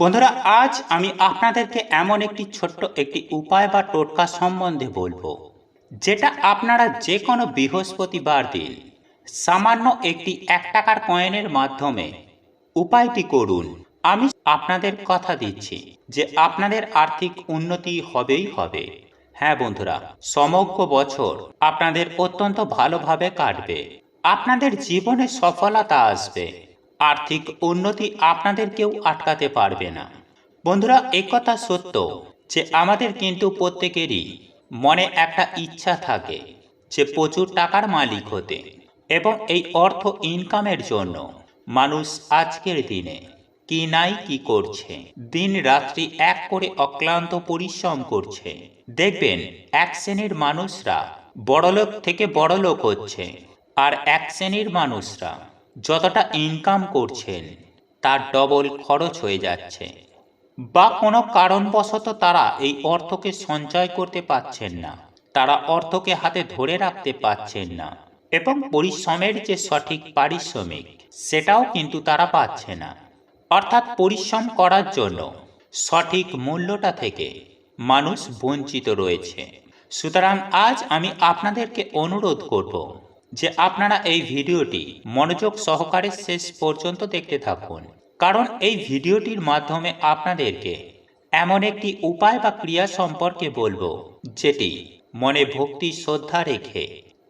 বন্ধুরা, আজ আমি আপনাদেরকে এমন একটি ছোট্ট একটি উপায় বা টোটকা সম্বন্ধে বলব, যেটা আপনারা যে কোনো বৃহস্পতিবার দিন সামান্য একটি এক টাকার কয়েনের মাধ্যমে উপায়টি করুন। আমি আপনাদের কথা দিচ্ছি যে আপনাদের আর্থিক উন্নতি হবেই হবে। হ্যাঁ বন্ধুরা, সমগ্র বছর আপনাদের অত্যন্ত ভালোভাবে কাটবে। আপনাদের জীবনে সফলতা আসবে। আর্থিক উন্নতি আপনাদের কেউ আটকাতে পারবে না। বন্ধুরা একথা সত্য যে আমাদের কিন্তু প্রত্যেকেরই মনে একটা ইচ্ছা থাকে যে প্রচুর টাকার মালিক হতে এবং এই অর্থ ইনকামের জন্য মানুষ আজকের দিনে কি নাই কি করছে, দিন রাত্রি এক করে অক্লান্ত পরিশ্রম করছে। দেখবেন, এক শ্রেণির মানুষরা বড়লোক থেকে বড়লোক হচ্ছে আর এক শ্রেণির মানুষরা যতটা ইনকাম করছেন, তার ডবল খরচ হয়ে যাচ্ছে। বা কোনো কারণবশত তারা এই অর্থকে সঞ্চয় করতে পারছেন না, তারা অর্থকে হাতে ধরে রাখতে পারছেন না এবং পরিশ্রমের যে সঠিক পারিশ্রমিক, সেটাও কিন্তু তারা পাচ্ছে না। অর্থাৎ পরিশ্রম করার জন্য সঠিক মূল্যটা থেকে মানুষ বঞ্চিত রয়েছে। সুতরাং আজ আমি আপনাদেরকে অনুরোধ করব যে আপনারা এই ভিডিওটি মনোযোগ সহকারে শেষ পর্যন্ত দেখতে থাকুন। কারণ এই ভিডিওটির মাধ্যমে আপনাদেরকে এমন একটি উপায় বা ক্রিয়া সম্পর্কে বলব, যেটি মনে ভক্তি, শ্রদ্ধা রেখে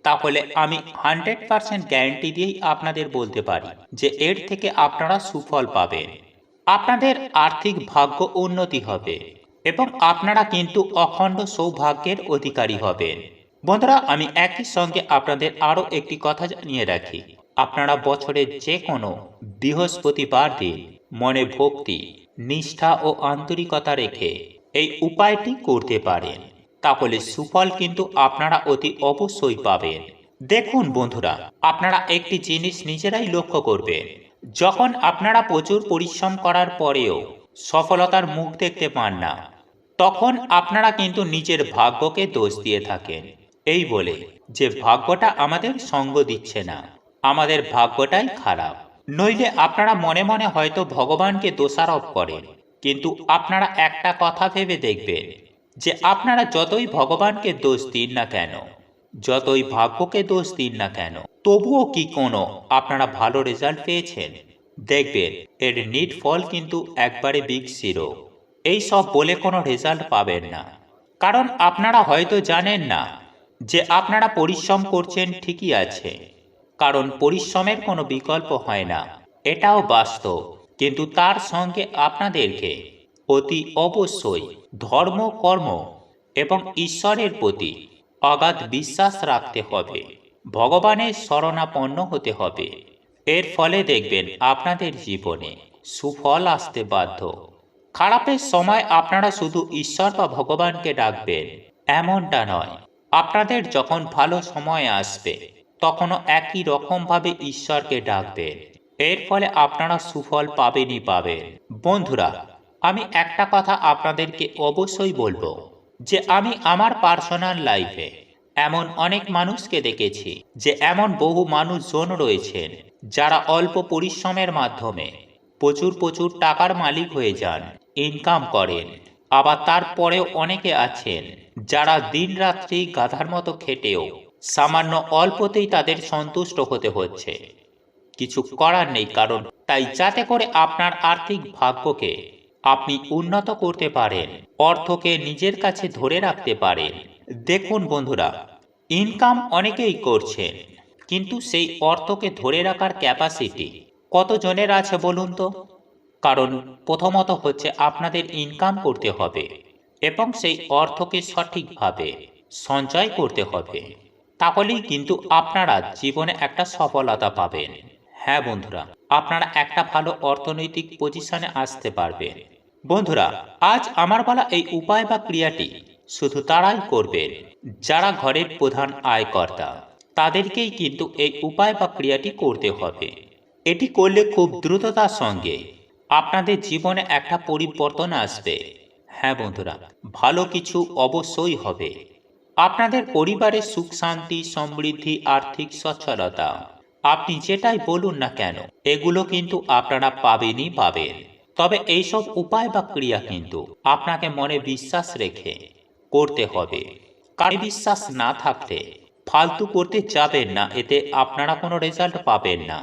তাহলে আমি হান্ড্রেড পার্সেন্ট গ্যারান্টি দিয়েই আপনাদের বলতে পারি যে এর থেকে আপনারা সুফল পাবেন। আপনাদের আর্থিক ভাগ্য উন্নতি হবে এবং আপনারা কিন্তু অখণ্ড সৌভাগ্যের অধিকারী হবেন। বন্ধুরা, আমি একই সঙ্গে আপনাদের আরও একটি কথা জানিয়ে রাখি। আপনারা বছরের যে কোনো বৃহস্পতিবার দিন মনে ভক্তি, নিষ্ঠা ও আন্তরিকতা রেখে এই উপায়টি করতে পারেন। তাহলে সুফল কিন্তু আপনারা অতি অবশ্যই পাবেন। দেখুন বন্ধুরা, আপনারা একটি জিনিস নিজেরাই লক্ষ্য করবেন। যখন আপনারা প্রচুর পরিশ্রম করার পরেও সফলতার মুখ দেখতে পান না, তখন আপনারা কিন্তু নিজের ভাগ্যকে দোষ দিয়ে থাকেন। এই বলে যে ভাগ্যটা আমাদের সঙ্গ দিচ্ছে না, আমাদের ভাগ্যটাই খারাপ। নইলে আপনারা মনে মনে হয়তো ভগবানকে দোষারোপ করেন, কিন্তু আপনারা একটা কথা ভেবে দেখবেন যে আপনারা যতই ভগবানকে দোষ দিন না কেন, যতই ভাগ্যকে দোষ দিন না কেন, তবুও কি কোনো আপনারা ভালো রেজাল্ট পেয়েছেন? দেখবেন এর নিট ফল কিন্তু একবারে বিগ জিরো এই সব বলে কোনো রেজাল্ট পাবেন না। কারণ আপনারা হয়তো জানেন না যে আপনারা পরিশ্রম করছেন ঠিকই আছে, কারণ পরিশ্রমের কোনো বিকল্প হয় না। এটাও বাস্তব। কিন্তু তার সঙ্গে আপনাদেরকে অতি অবশ্যই ধর্ম, কর্ম এবং ঈশ্বরের প্রতি অগাধ বিশ্বাস রাখতে হবে। ভগবানের শরণাপন্ন হতে হবে। এর ফলে দেখবেন আপনাদের জীবনে সুফল আসতে বাধ্য। খারাপের সময় আপনারা শুধু ঈশ্বর বা ভগবানকে ডাকবেন, এমনটা নয়। আপনাদের যখন ভালো সময় আসবে, তখনও একই রকমভাবে ঈশ্বরকে ডাকবেন। এর ফলে আপনারা সুফল পাবেনই পাবেন। বন্ধুরা, আমি একটা কথা আপনাদেরকে অবশ্যই বলব যে, আমি আমার পার্সোনাল লাইফে এমন অনেক মানুষকে দেখেছি যে, এমন বহু মানুষজন রয়েছেন যারা অল্প পরিশ্রমের মাধ্যমে প্রচুর প্রচুর টাকার মালিক হয়ে যান ইনকাম করেন। আবার তারপরেও অনেকে আছেন যারা দিনরাত্রি গাধার মতো খেটেও সামান্য অল্পতেই তাদের সন্তুষ্ট হতে হচ্ছে। কিছু করার নেই কারণ তাই যাতে করে আপনার আর্থিক ভাগ্যকে আপনি উন্নত করতে পারেন, অর্থকে নিজের কাছে ধরে রাখতে পারেন। দেখুন বন্ধুরা ইনকাম অনেকেই করছেন, কিন্তু সেই অর্থকে ধরে রাখার ক্যাপাসিটি কতজনের আছে বলুন তো? কারণ প্রথমত হচ্ছে আপনাদের ইনকাম করতে হবে এবং সেই অর্থকে সঠিকভাবে সঞ্চয় করতে হবে। তাহলেই কিন্তু আপনারা জীবনে একটা সফলতা পাবেন। হ্যাঁ বন্ধুরা, আপনারা একটা ভালো অর্থনৈতিক পজিশনে আসতে পারবেন। বন্ধুরা, আজ আমার বলা এই উপায় বা ক্রিয়াটি শুধু তারাই করবেন। যারা ঘরের প্রধান আয়কর্তা, তাদেরকেই কিন্তু এই উপায় বা ক্রিয়াটি করতে হবে। এটি করলে খুব দ্রুততার সঙ্গে আপনাদের জীবনে একটা পরিবর্তন আসবে। হ্যাঁ বন্ধুরা, ভালো কিছু অবশ্যই হবে। আপনাদের পরিবারের সুখ, শান্তি, সমৃদ্ধি, আর্থিক সচ্ছলতা, আপনি যেটাই বলুন না কেন, এগুলো কিন্তু আপনারা পাবেনই পাবেন। তবে এইসব উপায় বা ক্রিয়া কিন্তু আপনাকে মনে বিশ্বাস রেখে করতে হবে। কারণ বিশ্বাস না থাকলে ফালতু করতে যাবেন না, এতে আপনারা কোনো রেজাল্ট পাবেন না।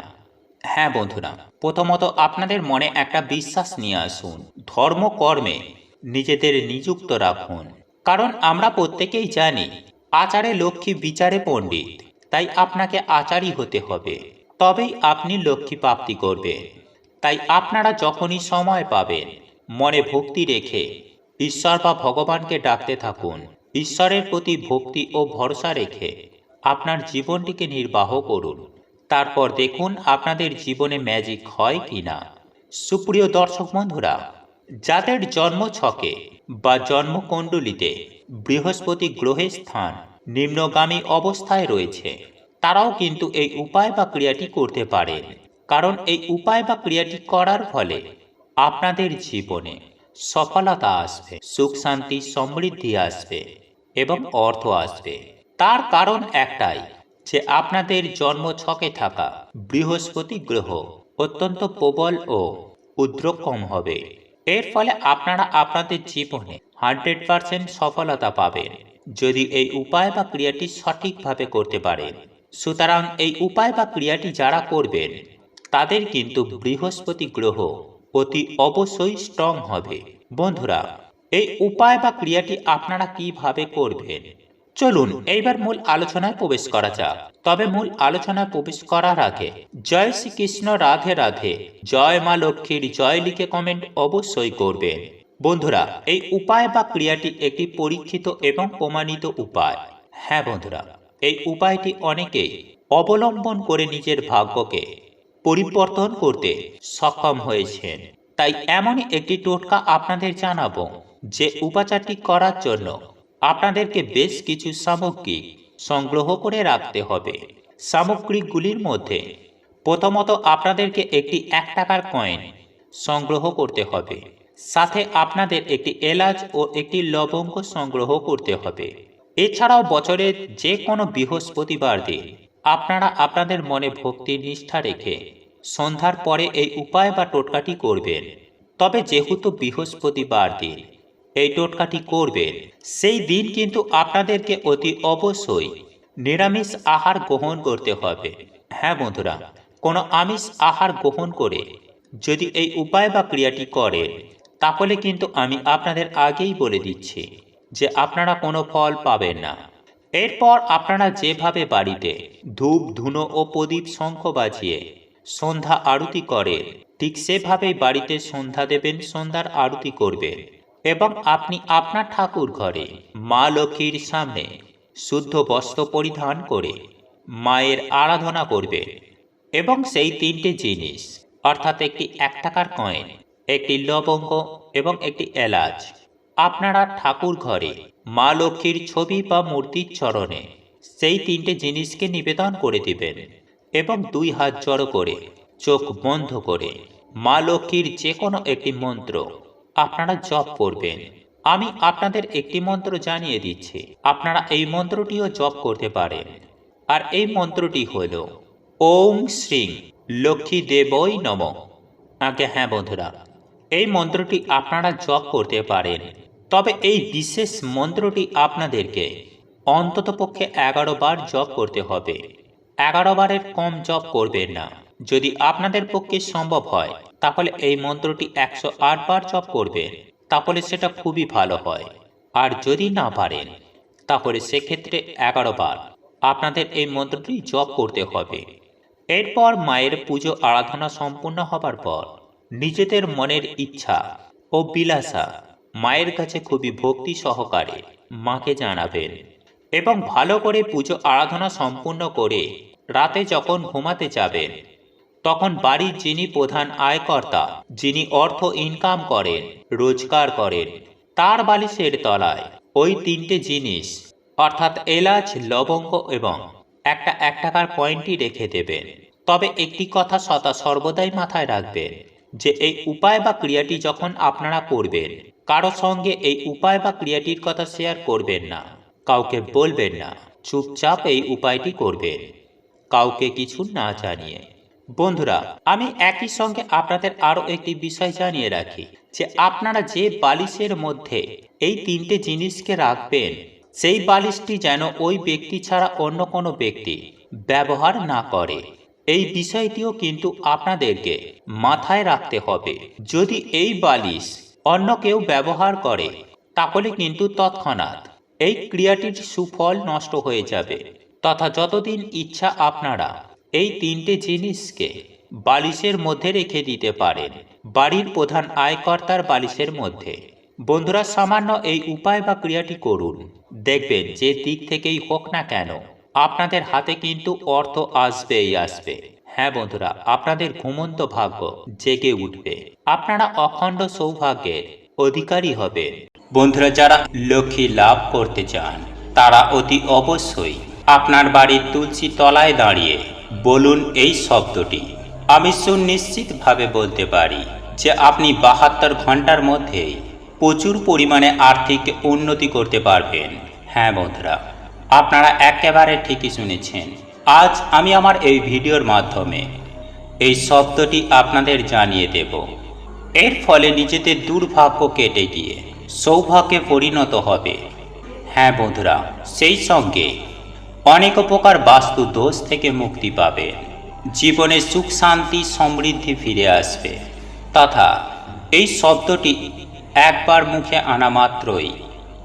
হ্যাঁ বন্ধুরা, প্রথমত আপনাদের মনে একটা বিশ্বাস নিয়ে আসুন। ধর্ম কর্মে নিজেদের নিযুক্ত রাখুন। কারণ আমরা প্রত্যেকেই জানি, আচারে লক্ষ্মী বিচারে পণ্ডিত, তাই আপনাকে আচারই হতে হবে। তবেই আপনি লক্ষ্মী প্রাপ্তি করবেন। তাই আপনারা যখনই সময় পাবেন, মনে ভক্তি রেখে ঈশ্বর বা ভগবানকে ডাকতে থাকুন। ঈশ্বরের প্রতি ভক্তি ও ভরসা রেখে আপনার জীবনটিকে নির্বাহ করুন। তারপর দেখুন আপনাদের জীবনে ম্যাজিক হয় কি না সুপ্রিয় দর্শক বন্ধুরা, যাদের জন্ম ছকে বা জন্মকুণ্ডলিতে বৃহস্পতি গ্রহের স্থান নিম্নগামী অবস্থায় রয়েছে, তারাও কিন্তু এই উপায় বা ক্রিয়াটি করতে পারেন। কারণ এই উপায় বা ক্রিয়াটি করার ফলে আপনাদের জীবনে সফলতা আসবে, সুখ শান্তি সমৃদ্ধি আসবে এবং অর্থ আসবে। তার কারণ একটাই যে আপনাদের জন্ম ছকে থাকা বৃহস্পতি গ্রহ অত্যন্ত প্রবল ও উদ্রকম হবে। এর ফলে আপনারা আপনাদের জীবনে হান্ড্রেড পারসেন্ট সফলতা পাবেন। যদি এই উপায় বা ক্রিয়াটি সঠিকভাবে করতে পারেন, সুতরাং এই উপায় বা ক্রিয়াটি যারা করবেন, তাদের কিন্তু বৃহস্পতি গ্রহ অতি অবশ্যই স্ট্রং হবে। বন্ধুরা, এই উপায় বা ক্রিয়াটি আপনারা কীভাবে করবেন? চলুন, এইবার মূল আলোচনায় প্রবেশ করা যাক। তবে মূল আলোচনায় প্রবেশ করার আগে, জয় শ্রীকৃষ্ণ, রাধে রাধে। জয় মা লক্ষ্মীর, জয় লিখে কমেন্ট অবশ্যই করবেন। বন্ধুরা, এই উপায় বা ক্রিয়াটি একটি পরীক্ষিত এবং প্রমাণিত উপায়। হ্যাঁ বন্ধুরা, এই উপায়টি অনেকেই অবলম্বন করে নিজের ভাগ্যকে পরিবর্তন করতে সক্ষম হয়েছেন। তাই এমনই একটি টোটকা আপনাদের জানাব, যে উপাচারটি করার জন্য আপনাদেরকে বেশ কিছু সামগ্রী সংগ্রহ করে রাখতে হবে। সামগ্রীগুলির মধ্যে প্রথমত আপনাদেরকে একটি এক টাকার কয়েন সংগ্রহ করতে হবে। সাথে আপনাদের একটি এলাচ ও একটি লবঙ্গ সংগ্রহ করতে হবে। এছাড়াও বছরের যে কোনো বৃহস্পতিবার দিন আপনারা আপনাদের মনে ভক্তি নিষ্ঠা রেখে সন্ধ্যার পরে এই উপায় বা টোটকাটি করবেন। তবে যেহেতু বৃহস্পতিবার দিন এই টোটকাটি করবেন। সেই দিন কিন্তু আপনাদেরকে অতি অবশ্যই নিরামিষ আহার গ্রহণ করতে হবে। হ্যাঁ বন্ধুরা, কোনো আমিষ আহার গ্রহণ করে যদি এই উপায় বা ক্রিয়াটি করেন, তাহলে কিন্তু আমি আপনাদের আগেই বলে দিচ্ছি যে আপনারা কোনো ফল পাবেন না। এরপর আপনারা যেভাবে বাড়িতে ধূপ, ধুনো ও প্রদীপ শঙ্খ বাজিয়ে সন্ধ্যা আরতি করেন, ঠিক সেভাবেই বাড়িতে সন্ধ্যা দেবেন, সন্ধ্যার আরতি করবেন। এবং আপনি আপনার ঠাকুর ঘরে, মা লক্ষ্মীর সামনে শুদ্ধ বস্ত্র পরিধান করে মায়ের আরাধনা করবেন এবং সেই তিনটে জিনিস, অর্থাৎ একটি এক টাকার কয়েন একটি লবঙ্গ এবং একটি এলাচ, আপনারা ঠাকুর ঘরে, মা লক্ষ্মীর ছবি বা মূর্তির চরণে সেই তিনটে জিনিসকে নিবেদন করে দিবেন এবং দুই হাত জড়ো করে, চোখ বন্ধ করে, মা লক্ষ্মীর যে কোনো একটি মন্ত্র আপনারা জপ করবেন। আমি আপনাদের একটি মন্ত্র জানিয়ে দিচ্ছি। আপনারা এই মন্ত্রটিও জপ করতে পারেন। আর এই মন্ত্রটি হল, ওং শ্রীং লক্ষ্মী দেবই নম। আগে হ্যাঁ বন্ধুরা, এই মন্ত্রটি আপনারা জপ করতে পারেন। তবে এই বিশেষ মন্ত্রটি আপনাদেরকে অন্ততপক্ষে এগারো বার জপ করতে হবে। এগারো বারের কম জপ করবেন না। যদি আপনাদের পক্ষে সম্ভব হয় তাহলে এই মন্ত্রটি একশো আট বার জপ করবেন তাহলে সেটা খুবই ভালো হয়। আর যদি না পারেন, তাহলে সেক্ষেত্রে এগারো বার আপনাদের এই মন্ত্রটি জপ করতে হবে। এরপর মায়ের পুজো আরাধনা সম্পূর্ণ হবার পর নিজেদের মনের ইচ্ছা ও বিলাসা মায়ের কাছে খুবই ভক্তি সহকারে মাকে জানাবেন এবং ভালো করে পুজো আরাধনা সম্পূর্ণ করে রাতে যখন ঘুমাতে যাবেন তখন বাড়ির যিনি প্রধান আয়কর্তা, যিনি অর্থ ইনকাম করেন, রোজগার করেন, তার বালিশের তলায় ওই তিনটে জিনিস, অর্থাৎ এলাচ, লবঙ্গ এবং একটা এক টাকার পয়েন্টই রেখে দেবেন। তবে একটি কথা সদা সর্বদাই মাথায় রাখবেন যে এই উপায় বা ক্রিয়াটি যখন আপনারা করবেন, কারও সঙ্গে এই উপায় বা ক্রিয়াটির কথা শেয়ার করবেন না, কাউকে বলবেন না, চুপচাপ এই উপায়টি করবেন, কাউকে কিছু না জানিয়ে। বন্ধুরা, আমি একই সঙ্গে আপনাদের আরও একটি বিষয় জানিয়ে রাখি যে আপনারা যে বালিশের মধ্যে এই তিনটে জিনিসকে রাখবেন, সেই বালিশটি যেন ওই ব্যক্তি ছাড়া অন্য কোনো ব্যক্তি ব্যবহার না করে। এই বিষয়টিও কিন্তু আপনাদেরকে মাথায় রাখতে হবে। যদি এই বালিশ অন্য কেউ ব্যবহার করে, তাহলে কিন্তু তৎক্ষণাৎ এই ক্রিয়াটির সুফল নষ্ট হয়ে যাবে। তথা যতদিন ইচ্ছা আপনারা এই তিনটে জিনিসকে বালিশের মধ্যে রেখে দিতে পারেন। বাড়ির প্রধান আয়কর্তার বালিশের মধ্যে। বন্ধুরা, সামান্য এই উপায় বা ক্রিয়াটি করুন। দেখবেন যে দিক থেকেই হোক না কেন, আপনাদের হাতে কিন্তু অর্থ আসবেই আসবে। হ্যাঁ বন্ধুরা, আপনাদের ঘুমন্ত ভাগ্য জেগে উঠবে। আপনারা অখণ্ড সৌভাগ্যের অধিকারী হবেন। বন্ধুরা, যারা লক্ষ্মী লাভ করতে চান, তারা অতি অবশ্যই আপনার বাড়ির তুলসী তলায় দাঁড়িয়ে বলুন এই শব্দটি। আমি সুনিশ্চিতভাবে বলতে পারি যে আপনি বাহাত্তর ঘণ্টার মধ্যেই প্রচুর পরিমাণে আর্থিক উন্নতি করতে পারবেন। হ্যাঁ বন্ধুরা, আপনারা একেবারে ঠিকই শুনেছেন। আজ আমি আমার এই ভিডিওর মাধ্যমে এই শব্দটি আপনাদের জানিয়ে দেব। এর ফলে নিজেদের দুর্ভাগ্য কেটে গিয়ে সৌভাগ্যে পরিণত হবে। হ্যাঁ বন্ধুরা, সেই সঙ্গে অনেক প্রকার বাস্তু দোষ থেকে মুক্তি পাবে। জীবনে সুখ, শান্তি, সমৃদ্ধি ফিরে আসবে। তথা এই শব্দটি একবার মুখে আনা মাত্রই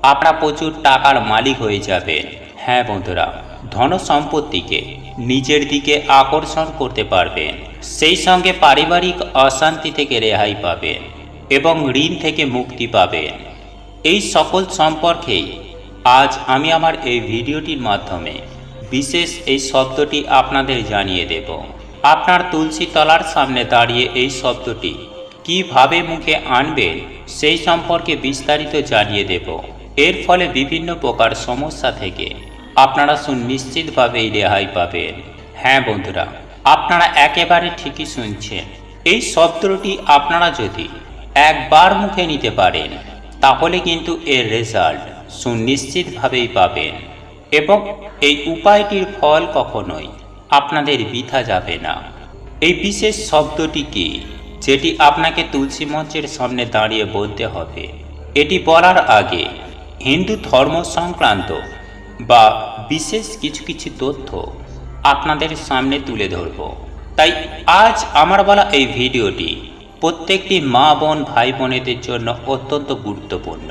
আপনারা প্রচুর টাকার মালিক হয়ে যাবেন। হ্যাঁ বন্ধুরা, ধন সম্পত্তিকে নিজের দিকে আকর্ষণ করতে পারবেন। সেই সঙ্গে পারিবারিক অশান্তি থেকে রেহাই পাবেন এবং ঋণ থেকে মুক্তি পাবেন। এই সকল সম্পর্কেই আজ আমি আমার এই ভিডিওটির মাধ্যমে বিশেষ এই শব্দটি আপনাদের জানিয়ে দেব। আপনার তুলসী তলার সামনে দাঁড়িয়ে এই শব্দটি কীভাবে মুখে আনবেন, সেই সম্পর্কে বিস্তারিত জানিয়ে দেব। এর ফলে বিভিন্ন প্রকার সমস্যা থেকে আপনারা সুনিশ্চিতভাবেই রেহাই পাবেন। হ্যাঁ বন্ধুরা, আপনারা একেবারে ঠিকই শুনছেন। এই শব্দটি আপনারা যদি একবার মুখে নিতে পারেন, তাহলে কিন্তু এর রেজাল্ট সুনিশ্চিতভাবেই পাবেন। এবং এই উপায়টির ফল কখনোই আপনাদের বৃথা যাবে না। এই বিশেষ শব্দটি কি যেটি আপনাকে তুলসী মঞ্চের সামনে দাঁড়িয়ে বলতে হবে, এটি বলার আগে হিন্দু ধর্ম সংক্রান্ত বা বিশেষ কিছু কিছু তথ্য আপনাদের সামনে তুলে ধরব। তাই আজ আমার বলা এই ভিডিওটি প্রত্যেকটি মা বোন, ভাই বোনেদের জন্য অত্যন্ত গুরুত্বপূর্ণ।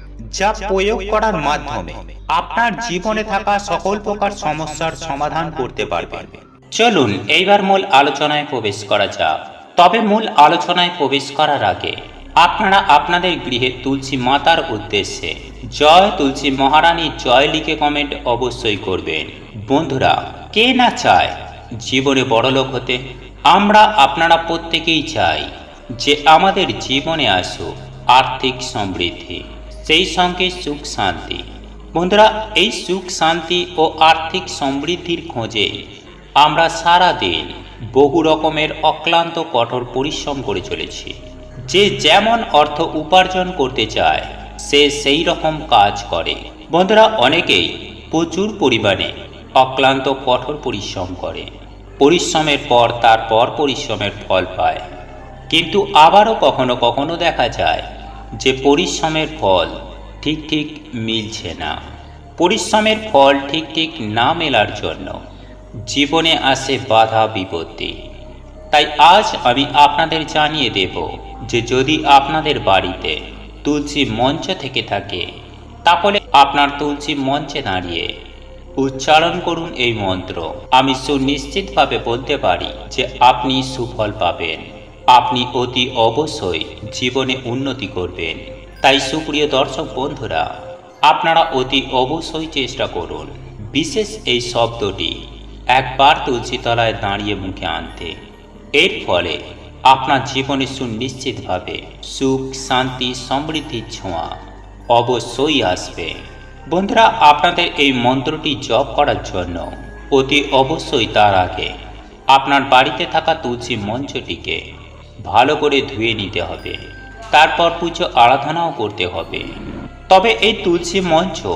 যা প্রয়োগ করার মাধ্যমে আপনার জীবনে থাকা সকল প্রকার সমস্যার সমাধান করতে পারবেন। চলুন এইবার মূল আলোচনায় প্রবেশ করা যাক। তবে মূল আলোচনায় প্রবেশ করার আগে আপনারা আপনাদের গৃহে তুলসী মাতার উদ্দেশ্যে জয় তুলসী মহারানী জয় লিখে কমেন্ট অবশ্যই করবেন। বন্ধুরা, কে না চায় জীবনে বড়লোক হতে? আমরা আপনারা প্রত্যেকেই চাই যে আমাদের জীবনে আসুক আর্থিক সমৃদ্ধি। সেই সঙ্গে সুখ শান্তি। বন্ধুরা, এই সুখ শান্তি ও আর্থিক সমৃদ্ধির খোঁজে আমরা সারা দিন বহু রকমের অক্লান্ত কঠোর পরিশ্রম করে চলেছি। যে যেমন অর্থ উপার্জন করতে চায়, সে সেই রকম কাজ করে। বন্ধুরা, অনেকেই প্রচুর পরিমাণে অক্লান্ত কঠোর পরিশ্রম করে। পরিশ্রমের পর তারপর পরিশ্রমের ফল পায়। কিন্তু আবারও কখনো কখনো দেখা যায় যে পরিশ্রমের ফল ঠিক ঠিক মিলছে না। পরিশ্রমের ফল ঠিক ঠিক না মেলার জন্য জীবনে আসে বাধা বিপত্তি। তাই আজ আমি আপনাদের জানিয়ে দেব যে যদি আপনাদের বাড়িতে তুলসী মঞ্চ থেকে থাকে, তাহলে আপনার তুলসী মঞ্চে দাঁড়িয়ে উচ্চারণ করুন এই মন্ত্র। আমি সুনিশ্চিতভাবে বলতে পারি যে আপনি সুফল পাবেন। আপনি অতি অবশ্যই জীবনে উন্নতি করবেন। তাই সুপ্রিয় দর্শক বন্ধুরা, আপনারা অতি অবশ্যই চেষ্টা করুন বিশেষ এই শব্দটি একবার তুলসী তলায় দাঁড়িয়ে মুখে আনতে। এর ফলে আপনার জীবনে সুনিশ্চিতভাবে সুখ, শান্তি সমৃদ্ধির ছোঁয়া অবশ্যই আসবে। বন্ধুরা, আপনাদের এই মন্ত্রটি জপ করার জন্য অতি অবশ্যই তার আগে আপনার বাড়িতে থাকা তুলসী মঞ্চটিকে ভালো করে ধুয়ে নিতে হবে। তারপর পুজো আরাধনাও করতে হবে। তবে এই তুলসী মঞ্চ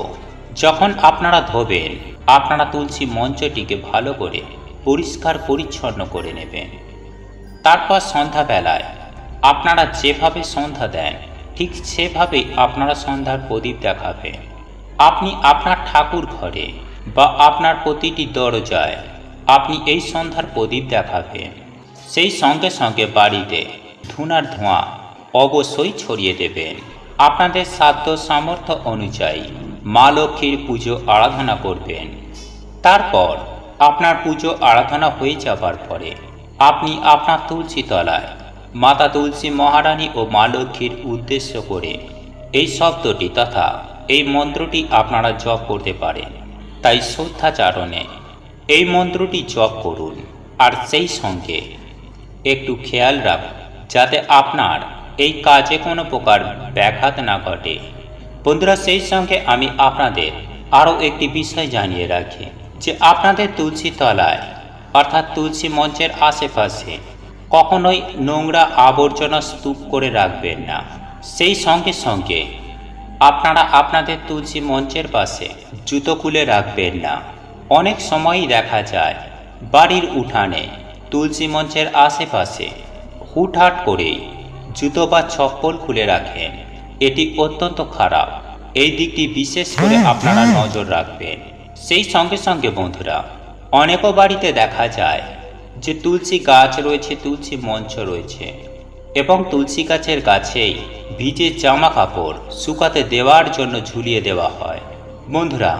যখন আপনারা ধোবেন, আপনারা তুলসী মঞ্চটিকে ভালো করে পরিষ্কার পরিচ্ছন্ন করে নেবেন। তারপর সন্ধ্যাবেলায় আপনারা যেভাবে সন্ধ্যা দেন, ঠিক সেভাবেই আপনারা সন্ধ্যার প্রদীপ দেখাবেন। আপনি আপনার ঠাকুর ঘরে বা আপনার প্রতিটি দরজায় আপনি এই সন্ধ্যার প্রদীপ দেখাবেন। সেই সঙ্গে সঙ্গে বাড়িতে ধুনার ধোঁয়া অবশ্যই ছড়িয়ে দেবেন। আপনাদের সাধ্য সামর্থ্য অনুযায়ী মা লক্ষ্মীর পুজো আরাধনা করবেন। তারপর আপনার পুজো আরাধনা হয়ে যাবার পরে আপনি আপনার তুলসী তলায় মাতা তুলসী মহারানী ও মা লক্ষ্মীর উদ্দেশ্য করে এই শব্দটি তথা এই মন্ত্রটি আপনারা জপ করতে পারেন। তাই শ্রদ্ধাচারণে এই মন্ত্রটি জপ করুন। আর সেই সঙ্গে একটু খেয়াল রাখুন যাতে আপনার এই কাজে কোনো প্রকার ব্যাঘাত না ঘটে। বন্ধুরা, সেই সঙ্গে আমি আপনাদের আরও একটি বিষয় জানিয়ে রাখি যে আপনাদের তুলসী তলায়, অর্থাৎ তুলসী মঞ্চের আশেপাশে, কখনোই নোংরা আবর্জনা স্তূপ করে রাখবেন না। সেই সঙ্গে সঙ্গে আপনারা আপনাদের তুলসী মঞ্চের পাশে জুতো খুলে রাখবেন না। অনেক সময়ই দেখা যায়, বাড়ির উঠানে তুলসী মঞ্চের আশেপাশে হুটহাট করেই জুতো বা চপ্পল খুলে রাখেন। এটি অত্যন্ত খারাপ। এই দিকটি বিশেষ করে আপনারা নজর রাখবেন। সেই সঙ্গে সঙ্গে বন্ধুরা অনেকও বাড়িতে দেখা যায় যে তুলসী গাছ রয়েছে তুলসী মঞ্চ রয়েছে এবং তুলসী গাছের গাছেই ভিজে জামা কাপড় শুকাতে দেওয়ার জন্য ঝুলিয়ে দেওয়া হয়। বন্ধুরা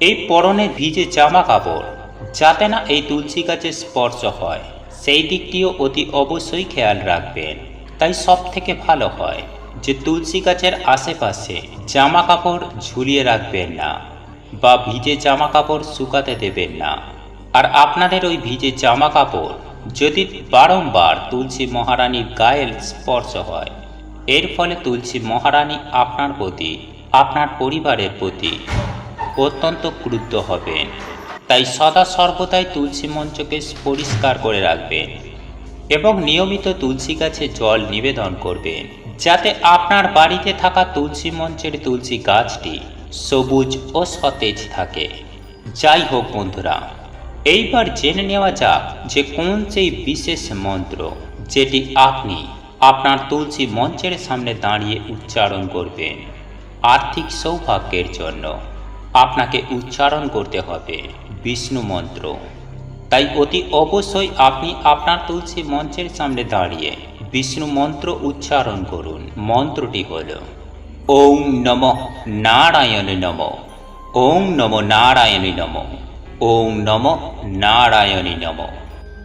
এই পরনে ভিজে জামা কাপড় যাতে না এই তুলসী গাছের স্পর্শ হয়। সেই দিকটিও অতি অবশ্যই খেয়াল রাখবেন। তাই সব থেকে ভালো হয় যে তুলসী গাছের আশেপাশে জামা কাপড় ঝুলিয়ে রাখবেন না বা ভিজে জামা কাপড় শুকাতে দেবেন না। আর আপনাদের ওই ভিজে জামা কাপড় যদি বারংবার তুলসী মহারানীর গায়ের স্পর্শ হয়, এর ফলে তুলসী মহারানী আপনার প্রতি, আপনার পরিবারের প্রতি অত্যন্ত ক্রুদ্ধ হবেন। তাই সদা সর্বদাই তুলসী মঞ্চকে পরিষ্কার করে রাখবেন এবং নিয়মিত তুলসী গাছে জল নিবেদন করবেন। যাতে আপনার বাড়িতে থাকা তুলসী মঞ্চের তুলসী গাছটি সবুজ ও সতেজ থাকে। যাই হোক বন্ধুরা, এইবার জেনে নেওয়া যাক যে কোন সেই বিশেষ মন্ত্র যেটি আপনি আপনার তুলসী মঞ্চের সামনে দাঁড়িয়ে উচ্চারণ করবেন আর্থিক সৌভাগ্যের জন্য। আপনাকে উচ্চারণ করতে হবে। বিষ্ণু মন্ত্র। তাই অতি অবশ্যই আপনি আপনার তুলসী মঞ্চের সামনে দাঁড়িয়ে বিষ্ণু মন্ত্র উচ্চারণ করুন। মন্ত্রটি হল, ওম নম নারায়ণ নম। ওম নম নারায়ণী নম। ওম নম নারায়ণী নম।